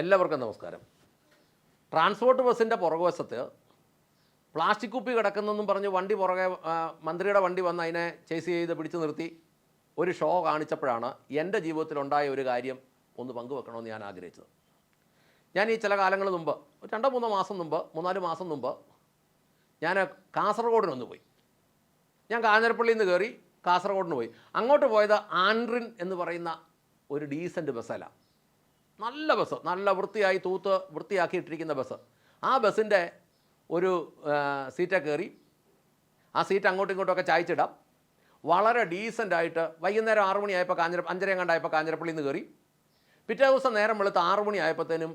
എല്ലാവർക്കും നമസ്കാരം. ട്രാൻസ്പോർട്ട് ബസ്സിന്റെ പുറകുവശത്ത് പ്ലാസ്റ്റിക് കുപ്പി കിടക്കുന്നെന്നും പറഞ്ഞ് വണ്ടി പുറകെ മന്ത്രിയുടെ വണ്ടി വന്ന് അതിനെ ചേസ് ചെയ്ത് പിടിച്ചു നിർത്തി ഒരു ഷോ കാണിച്ചപ്പോഴാണ് എന്റെ ജീവിതത്തിലുണ്ടായ ഒരു കാര്യം ഒന്ന് പങ്കുവെക്കണമെന്ന് ഞാൻ ആഗ്രഹിച്ചത്. ഞാൻ ഈ ചില കാലങ്ങൾ മുമ്പ് രണ്ടോ മൂന്നോ മാസം മുമ്പ് മൂന്നാൽ മാസം മുമ്പ് ഞാൻ കാസർഗോഡിനൊന്ന് പോയി. ഞാൻ കാഞ്ഞിരപ്പള്ളിയിൽ നിന്ന് കയറി കാസർഗോഡിന് പോയി. അങ്ങോട്ട് പോയത് ആൻഡ്രിൻ എന്ന് പറയുന്ന ഒരു ഡീസന്റ് ബസ്സല്ല. നല്ല ബസ് നല്ല വൃത്തിയായി തൂത്ത് വൃത്തിയാക്കിയിട്ടിരിക്കുന്ന ബസ്. ആ ബസ്സിന്റെ ഒരു സീറ്റ കയറി. ആ സീറ്റ് അങ്ങോട്ടും ഇങ്ങോട്ടും ഒക്കെ ചായച്ചിടാം. വളരെ ഡീസന്റായിട്ട് വൈകുന്നേരം ആറു മണിയായപ്പോൾ കാഞ്ഞിര അഞ്ചര കണ്ടായപ്പോൾ കാഞ്ഞിരപ്പള്ളിയിൽ നിന്ന് കയറി. പിറ്റേ ദിവസം നേരം വെളുത്ത് മണി മണിയായപ്പോഴത്തേനും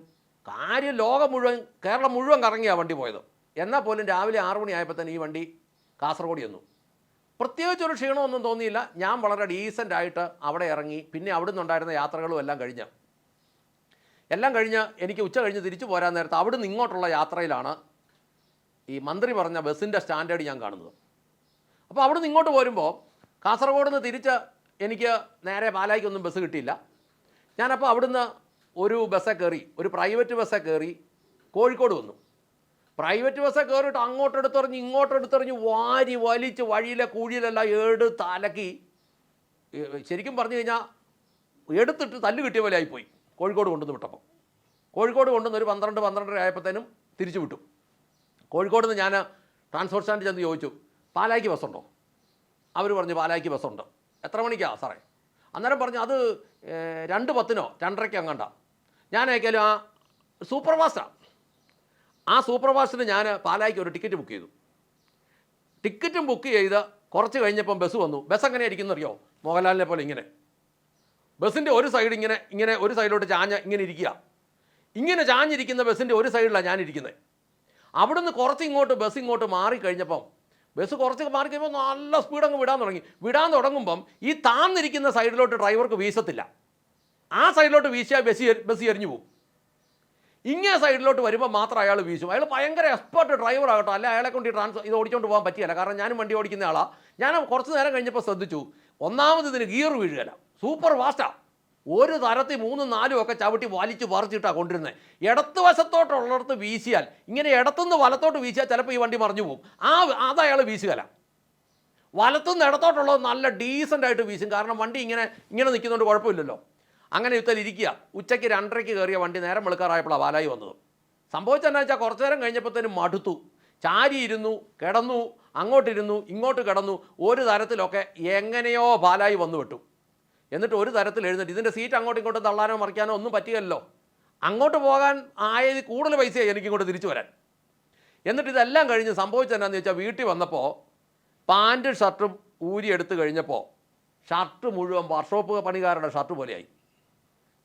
കാര്യം ലോകം മുഴുവൻ കേരളം മുഴുവൻ കറങ്ങിയാണ് വണ്ടി പോയത്. എന്നാൽ പോലും രാവിലെ ആറു മണിയായപ്പോഴത്തേനും ഈ വണ്ടി കാസർഗോഡ് ചെന്നു. പ്രത്യേകിച്ച് ഒരു ക്ഷീണമൊന്നും തോന്നിയില്ല. ഞാൻ വളരെ ഡീസന്റായിട്ട് അവിടെ ഇറങ്ങി. പിന്നെ അവിടെ നിന്നുണ്ടായിരുന്ന യാത്രകളും എല്ലാം കഴിഞ്ഞ്. എല്ലാം കഴിഞ്ഞ് എനിക്ക് ഉച്ച കഴിഞ്ഞ് തിരിച്ചു പോരാൻ നേരത്ത് അവിടെ നിന്ന് ഇങ്ങോട്ടുള്ള യാത്രയിലാണ് ഈ മന്ത്രി പറഞ്ഞ ബസ്സിന്റെ സ്റ്റാൻഡേർഡ് ഞാൻ കാണുന്നത്. അപ്പോൾ അവിടെ നിന്ന് ഇങ്ങോട്ട് പോരുമ്പോൾ കാസർഗോഡ് നിന്ന് തിരിച്ച് എനിക്ക് നേരെ പാലായിക്കൊന്നും ബസ് കിട്ടിയില്ല. ഞാനപ്പോൾ അവിടുന്ന് ഒരു ബസ്സെ കയറി ഒരു പ്രൈവറ്റ് ബസ്സെ കയറി കോഴിക്കോട് വന്നു. പ്രൈവറ്റ് ബസ്സെ കയറിയിട്ട് അങ്ങോട്ട് എടുത്തെറിഞ്ഞ് ഇങ്ങോട്ട് വാരി വലിച്ച് വഴിയിലെ കുഴിയിലെല്ലാം ഏട് അലക്കി ശരിക്കും പറഞ്ഞു കഴിഞ്ഞാൽ എടുത്തിട്ട് തല്ല് കിട്ടിയ പോലെ ആയിപ്പോയി. കോഴിക്കോട് കൊണ്ടുവന്ന് വിട്ടപ്പോൾ കോഴിക്കോട് കൊണ്ടുവന്ന് ഒരു പന്ത്രണ്ട് പന്ത്രണ്ടര ആയപ്പോഴത്തേനും തിരിച്ചു വിട്ടു. കോഴിക്കോട് നിന്ന് ഞാൻ ട്രാൻസ്പോർട്ട് സ്റ്റാൻഡിൽ ചെന്ന് ചോദിച്ചു പാലായ്ക്ക് ബസ്സുണ്ടോ? അവർ പറഞ്ഞു പാലായ്ക്ക് ബസ്സുണ്ട്. എത്ര മണിക്കാണ് സാറേ? അന്നേരം പറഞ്ഞു അത് രണ്ട് പത്തിനോ രണ്ടരയ്ക്കോ അങ്ങണ്ട ഞാൻ അയക്കാലും ആ സൂപ്പർ ഫാസ്റ്റാണ് ആ സൂപ്പർ ഫാസ്റ്റിന് ഞാൻ പാലായ്ക്ക് ഒരു ടിക്കറ്റ് ബുക്ക് ചെയ്തു. ടിക്കറ്റും ബുക്ക് ചെയ്ത് കുറച്ച് കഴിഞ്ഞപ്പം ബസ് വന്നു. ബസ് എങ്ങനെ ഇരിക്കുന്നറിയോ? മോഹൻലാലിനെ പോലെ ഇങ്ങനെ. ബസ്സിന്റെ ഒരു സൈഡ് ഇങ്ങനെ ഇങ്ങനെ ഒരു സൈഡിലോട്ട് ചാഞ്ഞ ഇങ്ങനെ ഇരിക്കുക. ഇങ്ങനെ ചാഞ്ഞിരിക്കുന്ന ബസ്സിന്റെ ഒരു സൈഡിലാണ് ഞാനിരിക്കുന്നത് അവിടുന്ന് കുറച്ച് ഇങ്ങോട്ട് ബസ് ഇങ്ങോട്ട് മാറിക്കഴിഞ്ഞപ്പം ബസ് കുറച്ച് മാറിക്കഴിയുമ്പോൾ നല്ല സ്പീഡ് അങ്ങ് വിടാൻ തുടങ്ങി. വിടാൻ തുടങ്ങുമ്പം ഈ താന്നിരിക്കുന്ന സൈഡിലോട്ട് ഡ്രൈവർക്ക് വീശത്തില്ല. ആ സൈഡിലോട്ട് വീശിയാൽ ബസ് ബസ് എറിഞ്ഞു പോകും ഇങ്ങനെ സൈഡിലോട്ട് വരുമ്പോൾ മാത്രം അയാൾ വീശും. അയാൾ ഭയങ്കര എക്സ്പേർട്ട് ഡ്രൈവർ ആകട്ടോ അല്ല അയാളെ കൊണ്ട് ട്രാൻസ് ഇത് ഓടിച്ചുകൊണ്ട് പോകാൻ പറ്റിയല്ല. കാരണം ഞാനും വണ്ടി ഓടിക്കുന്ന ആളാണ് ഞാൻ കുറച്ച് നേരം കഴിഞ്ഞപ്പോൾ ശ്രദ്ധിച്ചു. ഒന്നാമത് ഇതിന് ഗിയർ വീഴുകയില്ല. സൂപ്പർ ഫാസ്റ്റാണ് ഒരു തരത്തിൽ മൂന്നും നാലും ഒക്കെ ചവിട്ടി വലിച്ചു പറിച്ചിട്ടാണ് കൊണ്ടിരുന്നത് ഇടത്ത് വശത്തോട്ടുള്ളിടത്ത് വീശിയാൽ ഇങ്ങനെ ഇടത്തുനിന്ന് വലത്തോട്ട് വീശിയാൽ ചിലപ്പോൾ ഈ വണ്ടി മറിഞ്ഞു പോകും. ആ അത് അയാൾ വീശുകയില്ല. വലത്തുനിന്ന് ഇടത്തോട്ടുള്ളത് നല്ല ഡീസന്റ് ആയിട്ട് വീശും. കാരണം വണ്ടി ഇങ്ങനെ ഇങ്ങനെ നിൽക്കുന്നതുകൊണ്ട് കുഴപ്പമില്ലല്ലോ. അങ്ങനെ യുദ്ധത്തിൽ ഇരിക്കുക. ഉച്ചയ്ക്ക് രണ്ടരയ്ക്ക് കയറിയ വണ്ടി നേരം വെളുക്കാറായപ്പോഴാണ് വാലായി വന്നത്. സംഭവിച്ചെന്നാ വെച്ചാൽ കുറച്ചു നേരം കഴിഞ്ഞപ്പോഴത്തേനും മടുത്തു. ചാരിയിരുന്നു കിടന്നു അങ്ങോട്ടിരുന്നു ഇങ്ങോട്ട് കിടന്നു ഒരു തരത്തിലൊക്കെ എങ്ങനെയോ പാലായി വന്നു വിട്ടു. എന്നിട്ട് ഒരു തരത്തിൽ എഴുന്നേറ്റ് ഇതിന്റെ സീറ്റ് അങ്ങോട്ടും ഇങ്ങോട്ടും തള്ളാനോ മറിക്കാനോ ഒന്നും പറ്റുകയല്ലോ അങ്ങോട്ട് പോകാൻ ആയത് കൂടുതൽ പൈസയായി എനിക്ക് ഇങ്ങോട്ട് തിരിച്ചു വരാൻ. എന്നിട്ട് ഇതെല്ലാം കഴിഞ്ഞ് സംഭവിച്ചതെന്നാന്ന് വെച്ചാൽ വീട്ടിൽ വന്നപ്പോൾ പാന്റും ഷർട്ടും ഊരി എടുത്തു കഴിഞ്ഞപ്പോൾ ഷർട്ട് മുഴുവൻ വർക്ക്ഷോപ്പ് പണിക്കാരുടെ ഷർട്ട് പോലെയായി.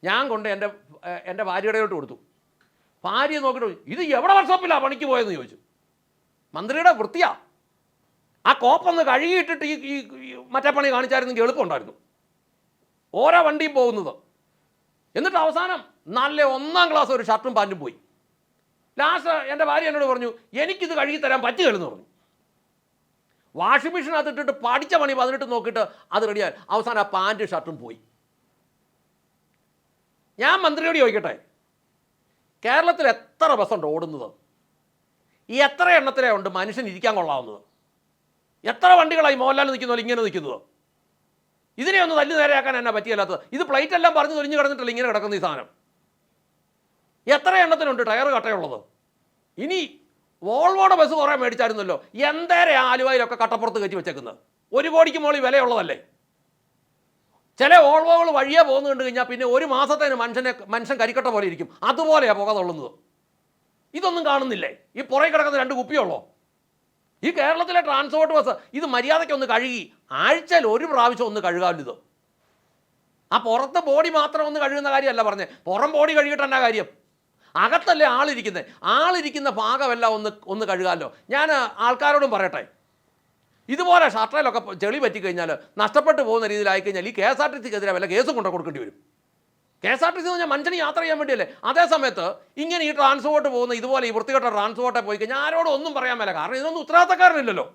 ഞാൻ കൊണ്ട് എന്റെ എന്റെ ഭാര്യയുടെയോട്ട് കൊടുത്തു. ഭാര്യ നോക്കിയിട്ട് ഇത് എവിടെ വർക്ക്ഷോപ്പിലാണ് പണിക്ക് പോയെന്ന് ചോദിച്ചു. മന്ത്രിയുടെ വൃത്തിയാ. ആ കോപ്പൊന്ന് കഴുകിയിട്ടിട്ട് ഈ മറ്റേ പണി കാണിച്ചായിരുന്നെങ്കിൽ എളുപ്പമുണ്ടായിരുന്നു. ഓരോ വണ്ടിയും പോകുന്നത്. എന്നിട്ട് അവസാനം നല്ല ഒന്നാം ക്ലാസ് ഒരു ഷർട്ടും പാന്റും പോയി. ലാസ്റ്റ് എന്റെ ഭാര്യ എന്നോട് പറഞ്ഞു എനിക്കിത് കഴുകി തരാൻ പറ്റുകയെന്ന് പറഞ്ഞു. വാഷിംഗ് മെഷീനകത്ത് ഇട്ടിട്ട് പഠിച്ച പണി പതിനെട്ട് നോക്കിയിട്ട് അത് റെഡിയായി അവസാനം ആ പാന്റും ഷർട്ടും പോയി. ഞാൻ മന്ത്രിയോട് ചോദിക്കട്ടെ കേരളത്തിൽ എത്ര ബസ്സുണ്ട് ഓടുന്നത്? ഈ എത്ര എണ്ണത്തിലേ ഉണ്ട് മനുഷ്യൻ ഇരിക്കാൻ കൊള്ളാവുന്നത്? എത്ര വണ്ടികളായി മോഹൻലാൽ നിൽക്കുന്നതോ ഇങ്ങനെ നിൽക്കുന്നത്? ഇതിനെ ഒന്ന് തല്ലു നേരെയാക്കാൻ എന്നാ പറ്റിയല്ലാത്തത്? ഇത് പ്ലേറ്റ് എല്ലാം പറഞ്ഞു തൊലിഞ്ഞു കിടന്നിട്ടില്ല ഇങ്ങനെ കിടക്കുന്ന ഈ സാധനം? എത്ര എണ്ണത്തിനുണ്ട് ടയർ കട്ടയുള്ളത്? ഇനി വോൾവോടെ ബസ് കുറേ മേടിച്ചായിരുന്നല്ലോ. എന്തേരെ ആലുവയിലൊക്കെ കട്ടപ്പുറത്ത് കയറ്റി വെച്ചേക്കുന്നത്? ഒരു കോടിക്ക് മോളി വിലയുള്ളതല്ലേ? ചില ഓൾവോകൾ വഴിയെ പോകുന്നു കണ്ടു കഴിഞ്ഞാൽ പിന്നെ ഒരു മാസത്തേന് മനുഷ്യനെ മനുഷ്യൻ കരിക്കട്ട പോലെ ഇരിക്കും. അതുപോലെയാണ് പുക തള്ളുന്നത്. ഇതൊന്നും കാണുന്നില്ലേ? ഈ പുറകെ കിടക്കുന്ന രണ്ട് കുപ്പിയുള്ളോ ഈ കേരളത്തിലെ ട്രാൻസ്പോർട്ട് ബസ് ഇത് മര്യാദയ്ക്ക് ഒന്ന് കഴുകി. ആഴ്ചയിൽ ഒരു പ്രാവശ്യം ഒന്ന് കഴുകാമല്ലോ ഇത്. ആ പുറത്ത് ബോഡി മാത്രം ഒന്ന് കഴുകുന്ന കാര്യമല്ല പറഞ്ഞത് പുറം ബോഡി കഴുകിയിട്ട് എന്നാ കാര്യം? അകത്തല്ലേ ആളിരിക്കുന്നത് ആളിരിക്കുന്ന ഭാഗമെല്ലാം ഒന്ന് ഒന്ന് കഴുകാമല്ലോ. ഞാൻ ആൾക്കാരോടും പറയട്ടെ. ഇതുപോലെ ഷർട്ടയിലൊക്കെ ചെളി പറ്റിക്കഴിഞ്ഞാൽ നഷ്ടപ്പെട്ടു പോകുന്ന രീതിയിലായി കഴിഞ്ഞാൽ ഈ കെ എസ് ആർ ടി സിക്കെതിരെ വല്ല കേസും കൊണ്ടു കൊടുക്കേണ്ടി വരും. K S R T C എന്ന് പറഞ്ഞാൽ മനുഷ്യന് യാത്ര ചെയ്യാൻ വേണ്ടിയല്ലേ? അതേ സമയത്ത് ഇങ്ങനെ ഈ ട്രാൻസ്പോർട്ട് പോകുന്ന ഇതുപോലെ ഈ വൃത്തികെട്ട ട്രാൻസ്പോർട്ടെ പോയി കഴിഞ്ഞാൽ ആരോടും ഒന്നും പറയാൻ മേല. കാരണം ഇതൊന്നും ഉത്തരവാദിത്തക്കാരനില്ലല്ലോ.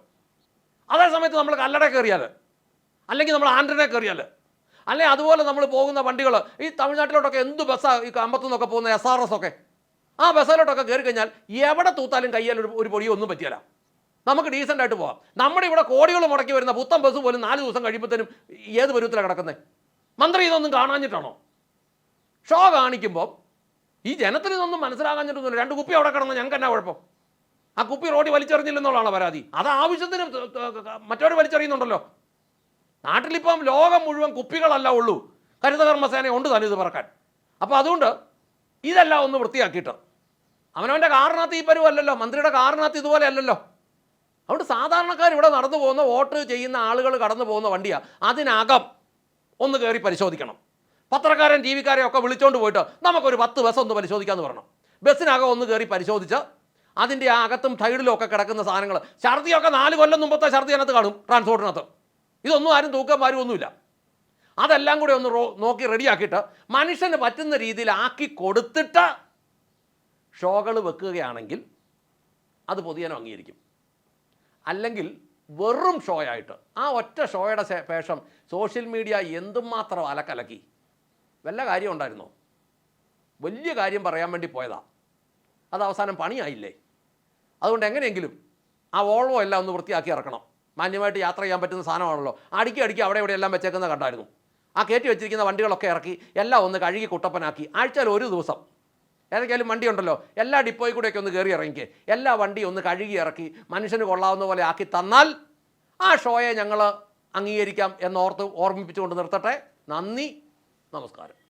അതേ സമയത്ത് നമ്മൾ കല്ലട കയറിയാൽ അല്ലെങ്കിൽ നമ്മൾ ആൻഡ്രനെ കയറിയാൽ അല്ലെ അതുപോലെ നമ്മൾ പോകുന്ന വണ്ടികൾ ഈ തമിഴ്നാട്ടിലോട്ടൊക്കെ എന്ത് ബസ്സാണ് ഈ അമ്പത്തു നിന്നൊക്കെ പോകുന്ന എസ് ആർ എസ് ഒക്കെ? ആ ബസ്സിലോട്ടൊക്കെ കയറി കഴിഞ്ഞാൽ എവിടെ തൂത്താലും കയ്യാൽ ഒരു ഒരു പൊടിയോ ഒന്നും പറ്റിയല്ല നമുക്ക് ഡീസന്റ് ആയിട്ട് പോകാം നമ്മുടെ ഇവിടെ കോടികൾ മുടക്കി വരുന്ന പുത്തൻ ബസ് പോലും നാല് ദിവസം കഴിയുമ്പോഴത്തേനും ഏത് പരുവത്തിലാണ് കിടക്കുന്നത് മന്ത്രി ഇതൊന്നും കാണാഞ്ഞിട്ടാണോ? ഷോ കാണിക്കുമ്പോൾ ഈ ജനത്തിന് ഇതൊന്നും മനസ്സിലാകാഞ്ഞിട്ടൊന്നുമില്ല രണ്ട് കുപ്പി അവിടെ കിടന്നു ഞങ്ങൾക്ക് എന്നാ കുഴപ്പം? ആ കുപ്പി റോഡിൽ വലിച്ചെറിഞ്ഞില്ലെന്നുള്ളതാണ് പരാതി. അത് ആവശ്യത്തിന് മറ്റവർ വലിച്ചെറിയുന്നുണ്ടല്ലോ. നാട്ടിലിപ്പം ലോകം മുഴുവൻ കുപ്പികളല്ല ഉള്ളൂ. ഹരിതകർമ്മസേന ഉണ്ട് തന്നെ ഇത് പറക്കാൻ. അപ്പോൾ അതുകൊണ്ട് ഇതെല്ലാം ഒന്ന് വൃത്തിയാക്കിയിട്ട്. അവനവന്റെ കാറിനകത്ത് ഈ പരുവല്ലല്ലോ മന്ത്രിയുടെ കാറിനകത്ത് ഇതുപോലെ അല്ലല്ലോ. അതുകൊണ്ട് സാധാരണക്കാർ ഇവിടെ നടന്നു പോകുന്ന വോട്ട് ചെയ്യുന്ന ആളുകൾ കടന്നു പോകുന്ന വണ്ടിയാണ് അതിനകം ഒന്ന് കയറി പരിശോധിക്കണം. പത്രക്കാരൻ ടി വിക്കാരെ ഒക്കെ വിളിച്ചോണ്ട് പോയിട്ട് നമുക്കൊരു പത്ത് ബസ് ഒന്ന് പരിശോധിക്കാമെന്ന് പറഞ്ഞു. ബസ്സിനകം ഒന്ന് കയറി പരിശോധിച്ച് അതിന്റെ ആ അകത്തും സൈഡിലും ഒക്കെ കിടക്കുന്ന സാധനങ്ങൾ ഛർദിയൊക്കെ നാല് കൊല്ലം മുമ്പത്തെ ഛർദി അതിനകത്ത് കാണും ട്രാൻസ്പോർട്ടിനകത്ത്. ഇതൊന്നും ആരും തൂക്കം മാരും ഒന്നുമില്ല അതെല്ലാം കൂടി ഒന്ന് നോക്കി റെഡിയാക്കിയിട്ട് മനുഷ്യന് പറ്റുന്ന രീതിയിൽ ആക്കി കൊടുത്തിട്ട് ഷോകൾ വെക്കുകയാണെങ്കിൽ അത് പൊതുജനം അംഗീകരിക്കും. അല്ലെങ്കിൽ വെറും ഷോയായിട്ട് ആ ഒറ്റ ഷോയുടെ ശേഷം സോഷ്യൽ മീഡിയ എന്തുമാത്രം അലക്കലക്കി? വല്ല കാര്യം ഉണ്ടായിരുന്നോ? വലിയ കാര്യം പറയാൻ വേണ്ടി പോയതാ. അത് അവസാനം പണിയായില്ലേ? അതുകൊണ്ട് എങ്ങനെയെങ്കിലും ആ ഓൾവോ എല്ലാം ഒന്ന് വൃത്തിയാക്കി ഇറക്കണം. മാന്യമായിട്ട് യാത്ര ചെയ്യാൻ പറ്റുന്ന സാധനമാണല്ലോ. അടുക്കി അടുക്കി അവിടെ ഇവിടെ എല്ലാം വെച്ചേക്കുന്ന കണ്ടായിരുന്നു. ആ കയറ്റി വെച്ചിരിക്കുന്ന വണ്ടികളൊക്കെ ഇറക്കി എല്ലാം ഒന്ന് കഴുകി കുട്ടപ്പനാക്കി. ആഴ്ചയിൽ ഒരു ദിവസം. ഏതൊക്കെയാലും വണ്ടി ഉണ്ടല്ലോ എല്ലാ ഡിപ്പോയിൽ കൂടെയൊക്കെ ഒന്ന് കയറി ഇറങ്ങിക്കേ. എല്ലാ വണ്ടിയും ഒന്ന് കഴുകി ഇറക്കി മനുഷ്യന് കൊള്ളാവുന്ന പോലെ ആക്കി തന്നാൽ ആ ഷോയെ ഞങ്ങൾ അംഗീകരിക്കാം എന്നോർത്ത് ഓർമ്മിപ്പിച്ചുകൊണ്ട് നിർത്തട്ടെ. നന്ദി. നമസ്കാരം.